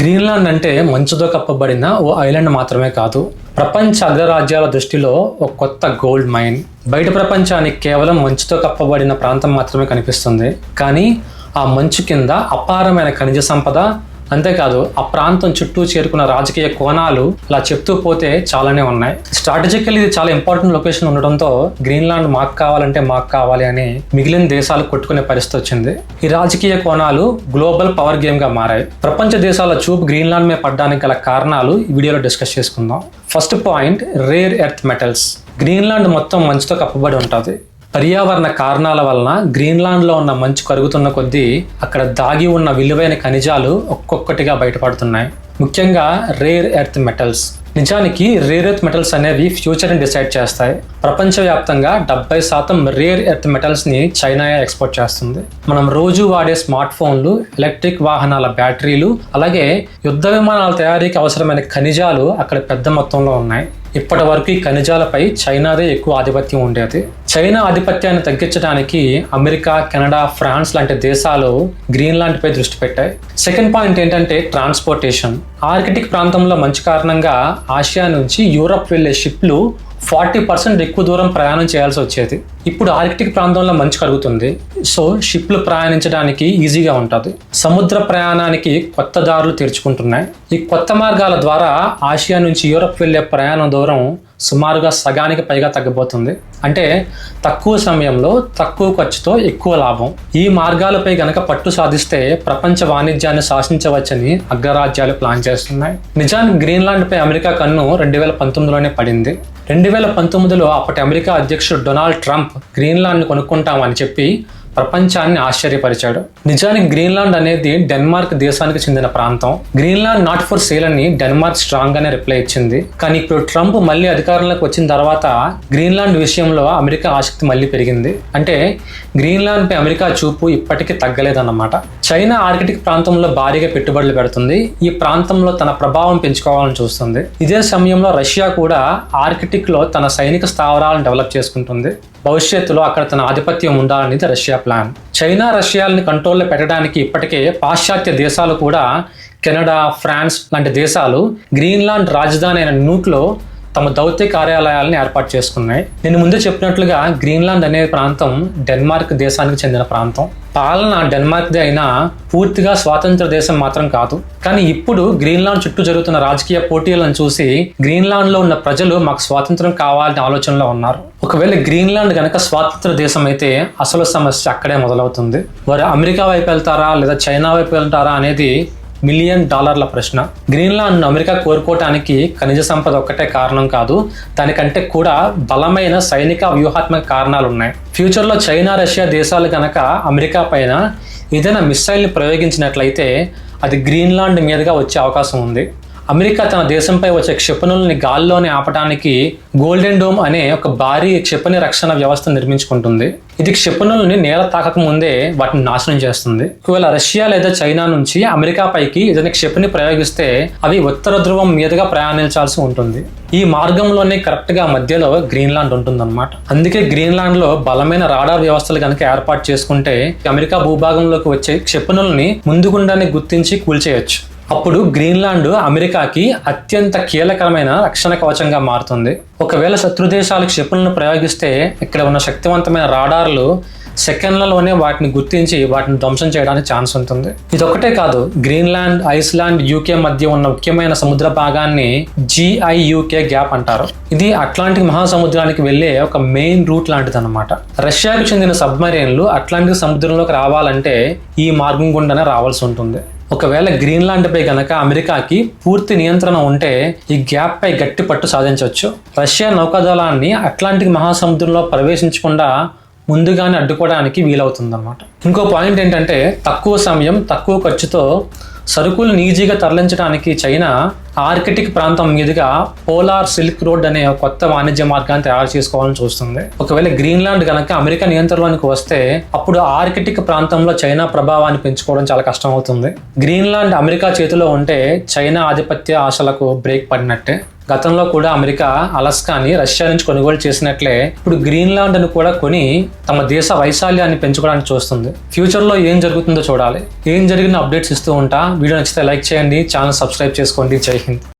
Greenland అంటే మంచుతో కప్పబడిన ఓ ఐలాండ్ మాత్రమే కాదు ప్రపంచ అగ్రరాజ్యాల దృష్టిలో ఒక కొత్త గోల్డ్ మైన్. బయట ప్రపంచానికి కేవలం మంచుతో కప్పబడిన ప్రాంతం మాత్రమే కనిపిస్తుంది. కానీ ఆ మంచు కింద అపారమైన ఖనిజ సంపద అంతేకాదు ఆ ప్రాంతం చుట్టూ చేరుకున్న రాజకీయ కోణాలు అలా చెప్తూ పోతే చాలానే ఉన్నాయి. స్ట్రాటజికల్ ఇది చాలా ఇంపార్టెంట్ లొకేషన్ ఉండడంతో గ్రీన్లాండ్ మాకు కావాలంటే మాకు కావాలి అని మిగిలిన దేశాలు కొట్టుకునే పరిస్థితి వచ్చింది. ఈ రాజకీయ కోణాలు గ్లోబల్ పవర్ గేమ్గా మారాయి. ప్రపంచ దేశాల చూపు గ్రీన్లాండ్ మీద పడడానికి గల కారణాలు ఈ వీడియోలో డిస్కస్ చేసుకుందాం. First point rare earth metals Greenland మొత్తం మంచుతో కప్పబడి ఉంటుంది. పర్యావరణ కారణాల వలన గ్రీన్లాండ్లో ఉన్న మంచు కరుగుతున్న కొద్దీ అక్కడ దాగి ఉన్న విలువైన ఖనిజాలు ఒక్కొక్కటిగా బయటపడుతున్నాయి. ముఖ్యంగా రేర్ ఎర్త్ మెటల్స్ నిజానికి రేర్ ఎర్త్ మెటల్స్ అనేవి ఫ్యూచర్ని డిసైడ్ చేస్తాయి. ప్రపంచవ్యాప్తంగా డెబ్బై శాతం రేర్ ఎర్త్ మెటల్స్ని చైనా ఎక్స్పోర్ట్ చేస్తుంది. మనం రోజు వాడే స్మార్ట్ ఫోన్లు ఎలక్ట్రిక్ వాహనాల బ్యాటరీలు అలాగే యుద్ధ విమానాల తయారీకి అవసరమైన ఖనిజాలు అక్కడ పెద్ద మొత్తంలో ఉన్నాయి. ఇప్పటి వరకు ఈ ఖనిజాలపై చైనాదే ఎక్కువ ఆధిపత్యం ఉండేది. చైనా ఆధిపత్యాన్ని తగ్గించడానికి అమెరికా కెనడా ఫ్రాన్స్ లాంటి దేశాలు గ్రీన్లాండ్ పై దృష్టి పెట్టాయి. సెకండ్ పాయింట్ ఏంటంటే ట్రాన్స్పోర్టేషన్. ఆర్కిటిక్ ప్రాంతంలో మంచు కారణంగా ఆసియా నుంచి యూరప్ వెళ్ళే షిప్లు ఫార్టీ పర్సెంట్ ఎక్కువ దూరం ప్రయాణం చేయాల్సి వచ్చేది. ఇప్పుడు ఆర్కిటిక్ ప్రాంతంలో మంచు కలుగుతుంది సో షిప్లు ప్రయాణించడానికి ఈజీగా ఉంటుంది. సముద్ర ప్రయాణానికి కొత్త దారులు తెరుచుకుంటున్నాయి. ఈ కొత్త మార్గాల ద్వారా ఆసియా నుంచి యూరప్ వెళ్ళే ప్రయాణ దూరం సుమారుగా సగానికి పైగా తగ్గిపోతుంది. అంటే తక్కువ సమయంలో తక్కువ ఖర్చుతో ఎక్కువ లాభం. ఈ మార్గాలపై గనక పట్టు సాధిస్తే ప్రపంచ వాణిజ్యాన్ని శాసించవచ్చని అగ్రరాజ్యాలు ప్లాన్ చేస్తున్నాయి. నిజానికి గ్రీన్లాండ్ పై అమెరికా కన్ను రెండు వేల పంతొమ్మిదిలోనే పడింది. రెండు వేల పంతొమ్మిదిలో అప్పటి అమెరికా అధ్యక్షుడు డొనాల్డ్ ట్రంప్ గ్రీన్లాండ్ను కొనుక్కుంటామని చెప్పి ప్రపంచాన్ని ఆశ్చర్యపరిచాడు. నిజానికి గ్రీన్లాండ్ అనేది డెన్మార్క్ దేశానికి చెందిన ప్రాంతం. గ్రీన్లాండ్ నాట్ ఫర్ సేల్ అని డెన్మార్క్ స్ట్రాంగ్ గానే రిప్లై ఇచ్చింది. కానీ ఇప్పుడు ట్రంప్ మళ్ళీ అధికారంలోకి వచ్చిన తర్వాత గ్రీన్లాండ్ విషయంలో అమెరికా ఆసక్తి మళ్ళీ పెరిగింది. అంటే గ్రీన్లాండ్ పై అమెరికా చూపు ఇప్పటికీ తగ్గలేదన్నమాట. చైనా ఆర్కిటిక్ ప్రాంతంలో భారీగా పెట్టుబడులు పెడుతుంది. ఈ ప్రాంతంలో తన ప్రభావం పెంచుకోవాలని చూస్తుంది. ఇదే సమయంలో రష్యా కూడా ఆర్కిటిక్లో తన సైనిక స్థావరాలను డెవలప్ చేసుకుంటుంది. భవిష్యత్తులో అక్కడ తన ఆధిపత్యం ఉండాలనేది రష్యా ప్లాన్. చైనా రష్యాలని కంట్రోల్లో పెట్టడానికి ఇప్పటికే పాశ్చాత్య దేశాలు కూడా కెనడా ఫ్రాన్స్ లాంటి దేశాలు గ్రీన్లాండ్ రాజధాని అయిన నూట్లో తమ దౌత్య కార్యాలయాలను ఏర్పాటు చేసుకున్నాయి. నేను ముందే చెప్పినట్లుగా గ్రీన్లాండ్ అనే ప్రాంతం డెన్మార్క్ దేశానికి చెందిన ప్రాంతం. పాలన డెన్మార్క్ది అయినా పూర్తిగా స్వాతంత్ర దేశం మాత్రం కాదు. కానీ ఇప్పుడు గ్రీన్లాండ్ చుట్టూ జరుగుతున్న రాజకీయ పోటీలను చూసి గ్రీన్లాండ్లో ఉన్న ప్రజలు మాకు స్వాతంత్రం కావాలనే ఆలోచనలో ఉన్నారు. ఒకవేళ గ్రీన్లాండ్ కనుక స్వాతంత్ర దేశం అయితే అసలు సమస్య అక్కడే మొదలవుతుంది. వారు అమెరికా వైపు వెళ్తారా లేదా చైనా వైపు వెళ్తారా అనేది మిలియన్ డాలర్ల ప్రశ్న. గ్రీన్లాండ్ను అమెరికా కోరుకోవటానికి ఖనిజ సంపద ఒక్కటే కారణం కాదు దానికంటే కూడా బలమైన సైనిక వ్యూహాత్మక కారణాలు ఉన్నాయి ఫ్యూచర్లో చైనా రష్యా దేశాలు కనుక అమెరికా పైన ఏదైనా మిస్సైల్ని ప్రయోగించినట్లయితే అది గ్రీన్లాండ్ మీదుగా వచ్చే అవకాశం ఉంది. అమెరికా తన దేశంపై వచ్చే క్షిపణుల్ని గాల్లోనే ఆపడానికి గోల్డెన్ డోమ్ అనే ఒక భారీ క్షిపణి రక్షణ వ్యవస్థ నిర్మించుకుంటుంది. ఇది క్షిపణుల్ని నేల తాకక ముందే వాటిని నాశనం చేస్తుంది. ఒకవేళ రష్యా లేదా చైనా నుంచి అమెరికా పైకి ఏదైనా క్షిపణి ప్రయోగిస్తే అవి ఉత్తర ధ్రువం మీదుగా ప్రయాణించాల్సి ఉంటుంది. ఈ మార్గంలోనే కరెక్ట్గా మధ్యలో గ్రీన్లాండ్ ఉంటుందన్నమాట. అందుకే గ్రీన్లాండ్లో బలమైన రాడార్ వ్యవస్థలు కనుక ఏర్పాటు చేసుకుంటే అమెరికా భూభాగంలోకి వచ్చే క్షిపణుల్ని ముందుగుండానే గుర్తించి కూల్చేయచ్చు. అప్పుడు గ్రీన్లాండ్ అమెరికాకి అత్యంత కీలకరమైన రక్షణ కవచంగా మారుతుంది. ఒకవేళ శత్రు దేశాలకు క్షిపణులను ప్రయోగిస్తే ఇక్కడ ఉన్న శక్తివంతమైన రాడార్లు సెకండ్లలోనే వాటిని గుర్తించి వాటిని ధ్వంసం చేయడానికి ఛాన్స్ ఉంటుంది. ఇదొకటే కాదు గ్రీన్లాండ్ ఐస్లాండ్ యూకే మధ్య ఉన్న ముఖ్యమైన సముద్ర భాగాన్ని జిఐయుకే గ్యాప్ అంటారు. ఇది అట్లాంటిక్ మహాసముద్రానికి వెళ్ళే ఒక మెయిన్ రూట్ లాంటిది అనమాట రష్యాకు చెందిన సబ్మరీన్లు అట్లాంటిక్ సముద్రంలోకి రావాలంటే ఈ మార్గం గుండానే రావాల్సి ఉంటుంది. ఒకవేళ గ్రీన్లాండ్ పై గనక అమెరికాకి పూర్తి నియంత్రణ ఉంటే ఈ గ్యాప్ పై గట్టి పట్టు సాధించవచ్చు. రష్యా నౌకాదళాన్ని అట్లాంటిక్ మహాసముద్రంలో ప్రవేశించకుండా ముందుగానే అడ్డుకోవడానికి వీలవుతుందన్నమాట. ఇంకో పాయింట్ ఏంటంటే తక్కువ సమయం తక్కువ ఖర్చుతో సరుకులు ఈజీగా తరలించడానికి చైనా ఆర్కిటిక్ ప్రాంతం మీదుగా పోలార్ సిల్క్ రోడ్ అనే కొత్త వాణిజ్య మార్గాన్ని తయారు చేసుకోవాలని చూస్తుంది. ఒకవేళ గ్రీన్లాండ్ కనుక అమెరికా నియంత్రణలోనికి వస్తే అప్పుడు ఆర్కిటిక్ ప్రాంతంలో చైనా ప్రభావాన్ని పెంచుకోవడం చాలా కష్టం అవుతుంది గ్రీన్లాండ్ అమెరికా చేతిలో ఉంటే చైనా ఆధిపత్య ఆశలకు బ్రేక్ పడినట్టే. గతంలో కూడా అమెరికా అలస్కాని రష్యా నుంచి కొనుగోలు చేసినట్లే ఇప్పుడు గ్రీన్లాండ్ను కూడా కొని తమ దేశ వైశాల్యాన్ని పెంచుకోవడానికి చూస్తుంది. ఫ్యూచర్లో ఏం జరుగుతుందో చూడాలి. ఏం జరిగిన అప్డేట్స్ ఇస్తూ ఉంటా. వీడియో నచ్చితే లైక్ చేయండి. ఛానల్ సబ్స్క్రైబ్ చేసుకోండి. జై హింద్.